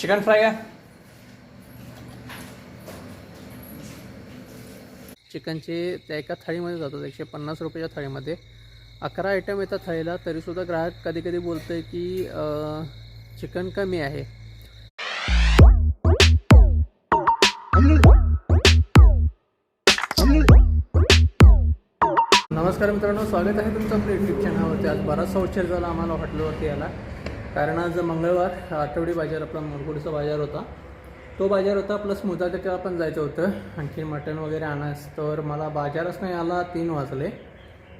Chicken fry का चिकनचे त्या एका थाळीमध्ये जातात एकशे पन्नास रुपयाच्या थाळीमध्ये. अकरा आयटम येतात थाळीला तरीसुद्धा ग्राहक कधी कधी बोलतो आहे की चिकन कमी आहे. नमस्कार मित्रांनो स्वागत आहे तुमचं आपल्या यूट्यूब चॅनलवरती आज बराचसा उशीर झाला आम्हाला हॉटेलवरती यायला. कारण आज मंगळवार आठवडी बाजार आपला मुरगुडचा बाजार होता. तो बाजार होता प्लस मुदाकडे पण जायचं होतं. आणखी मटण वगैरे आणायस तर मला बाजारच नाही आला तीन वाजले.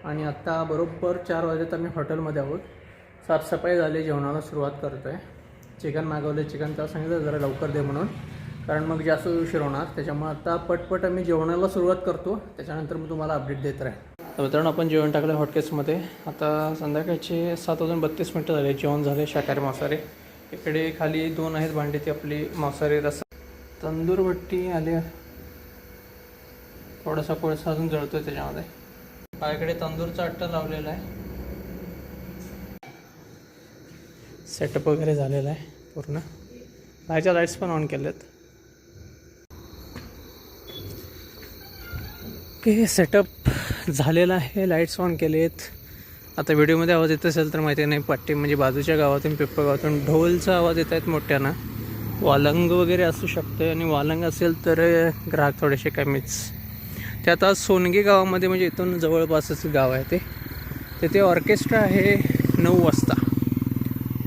आणि आत्ता बरोबर चार वाजेत तर मी हॉटेलमध्ये आहोत. साफसफाई झाली जेवणाला सुरुवात करतो आहे चिकन मागवले चिकन तर सांगितलं जरा लवकर दे म्हणून. कारण मग जास्त उशीर होणार. त्याच्यामुळे आता पटपट आम्ही जेवणाला सुरुवात करतो. त्याच्यानंतर मी तुम्हाला अपडेट देत राहील तर मित्रांनो आपण जेवण टाकलं हॉटकेसमध्ये आता संध्याकाळचे सात वाजून बत्तीस मिनटं झाले जेवण झाले शाकाहारी मांसाहारी. इकडे खाली दोन आहेत भांडी ती आपली मांसाहारी रसा तंदूर भट्टी आली. थोडासा कोळसा अजून जळतोय त्याच्यामध्ये. माझ्याकडे तंदूरचा अट्टा लावलेला आहे. सेटअप वगैरे झालेला आहे पूर्ण. बाहेरच्या लाईट्स पण ऑन केलेत. ओके सेटअप झालेला आहे. लाईट्स ऑन केलेत. आता व्हिडिओमध्ये आवाज येत असेल तर माहिती नाही पट्टी म्हणजे बाजूच्या गावातून पिप्पा गावातून ढोलचा आवाज येत आहेत मोठ्यानं. वालंग वगैरे असू शकतं आणि वालंग असेल तर ग्राहक थोडेसे कमीच. ते आता सोनगे गावामध्ये म्हणजे इथून जवळपासच गाव आहे ते. तिथे ऑर्केस्ट्रा आहे नऊ वाजता.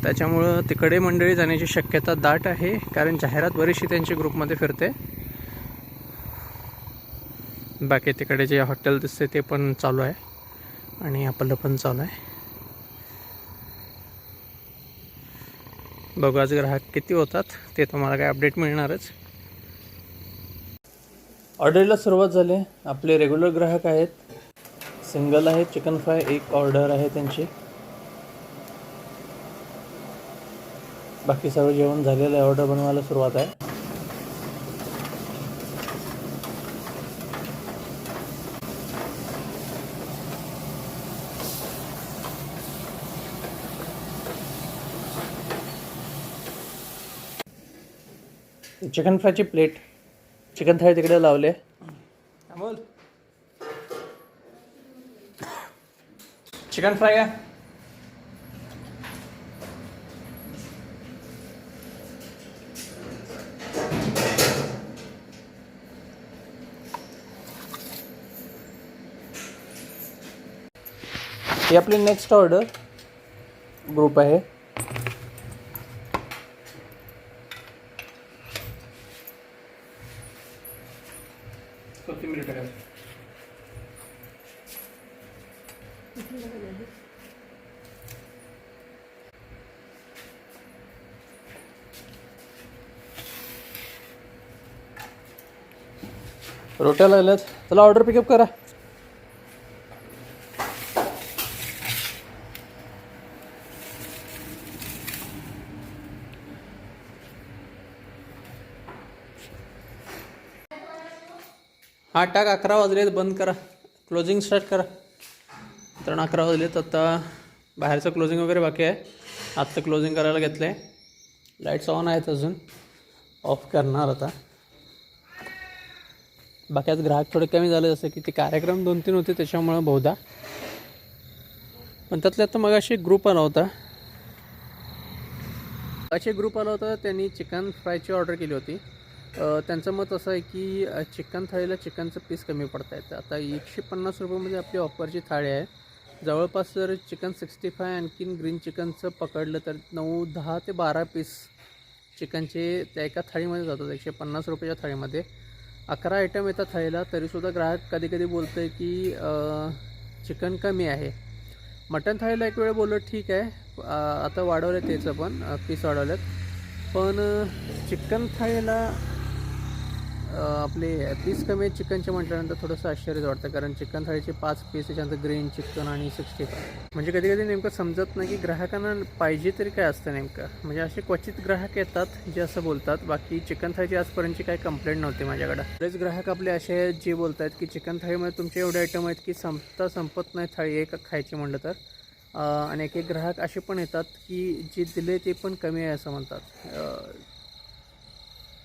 त्याच्यामुळं तिकडे मंडळी जाण्याची शक्यता दाट आहे कारण जाहिरात बरीचशी त्यांच्या ग्रुपमध्ये फिरते. बाकी तिकडे जे हॉटेल दिसते ते पण चालू आहे. आणि आपलं पण चालू आहे. बघू आज ग्राहक किती होतात ते तुम्हाला काय अपडेट मिळणारच. ऑर्डरला सुरुवात झाली. आपले रेग्युलर ग्राहक आहेत. सिंगल आहे चिकन फ्राय एक ऑर्डर आहे त्यांची. बाकी सर्व जेवण झालेलं आहे ऑर्डर बनवायला सुरुवात आहे. चिकन फ्रायची प्लेट. चिकन थाळी तिकडे लावले. अमोल. चिकन फ्राय का ही आपली नेक्स्ट ऑर्डर ग्रुप आहे. कोथिंबीर टाका रोट्या लागल्यात. चला ऑर्डर पिकअप करा. हा टाक अकरा वाजलेत बंद करा. क्लोजिंग स्टार्ट करा. तर अकरा वाजलेत आता बाहेरचं क्लोजिंग वगैरे बाकी आहे. आत्ता क्लोजिंग करायला घेतलं आहे लाईट्स ऑन आहेत अजून. ऑफ करणार आता. बाकी आज ग्राहक थोडे कमी झाले जसं की ते कार्यक्रम दोन तीन होते त्याच्यामुळं बहुधा. पण त्यातल्या आता मग अशी ग्रुप आला होता. असे ग्रुप आला होता त्यांनी चिकन फ्रायची ऑर्डर केली होती. त्यांचं मत असं आहे की चिकन थाळीला चिकनचं पीस कमी पडत आहेत आता एकशे पन्नास रुपयामध्ये आपली ऑफरची थाळी आहे. जवळपास जर चिकन सिक्स्टी फाय आणखीन ग्रीन चिकनचं पकडलं तर नऊ दहा ते बारा पीस चिकनचे त्या एका थाळीमध्ये जातात एकशे पन्नास रुपयाच्या थाळीमध्ये. अकरा आयटम येतात थाळीला तरीसुद्धा ग्राहक कधी कधी बोलतो आहे की चिकन कमी आहे. मटन थाळीला एक वेळ बोललो ठीक आहे. आता वाढवलं त्याचं पण पीस वाढवलेत पण चिकन थाळीला आपले पीस कमी आहेत चिकनचे म्हटल्यानंतर थोडंसं आश्चर्यच वाटतं कारण चिकन थाळीचे पाच पीस त्याच्यानंतर ग्रीन चिकन आणि सिक्स्टी फाय म्हणजे कधी कधी नेमकं समजत नाही की ग्राहकांना पाहिजे तरी काय असतं नेमकं. म्हणजे असे क्वचित ग्राहक येतात जे असं बोलतात बाकी चिकन थाळीची आजपर्यंतची काही कंप्लेंट नव्हती माझ्याकडे. बरेच ग्राहक आपले असे आहेत जे बोलत आहेत की चिकन थाळीमध्ये तुमचे एवढे आयटम आहेत की संपता संपत नाही थाळी एक खायची म्हटलं तर. आणि एक एक ग्राहक असे पण येतात की जे दिले ते पण कमी आहे असं म्हणतात.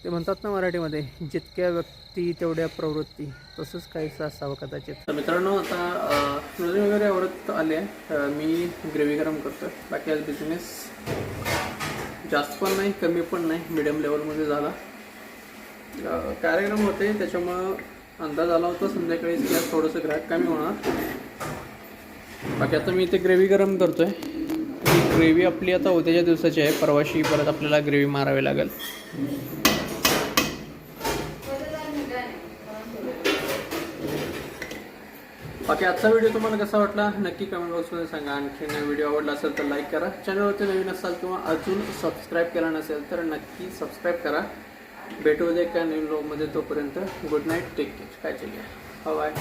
ते म्हणतात ना मराठीमध्ये जितक्या व्यक्ती तेवढ्या प्रवृत्ती. तसंच काहीसं असावं कदाचित तर मित्रांनो आता नदी वगैरे आवडत आले आहे. मी ग्रेव्ही गरम करतो बाकी आज बिझनेस जास्त पण नाही कमी पण नाही. मिडियम लेवलमध्ये झाला. कार्यक्रम होते. त्याच्यामुळं अंदाज आला होता संध्याकाळी गॅस थोडंसं ग्राहक कमी होणार. बाकी आता मी इथे ग्रेव्ही गरम करतो आहे ग्रेव्ही आपली आता उद्याच्या दिवसाची आहे. परवाशी परत आपल्याला ग्रेव्ही मारावी लागेल. बाकी आजचा व्हिडिओ तुम्हाला कसा वाटला? नक्की कमेंट बॉक्समध्ये सांगा. आणखीन व्हिडिओ आवडला असेल तर लाईक करा. चॅनलवरती नवीन असाल किंवा अजून सबस्क्राईब केला नसेल तर नक्की सबस्क्राईब करा. भेटू दे का नवीन ब्लॉगमध्ये तोपर्यंत गुड नाईट टेक केअर काय घ्या बाय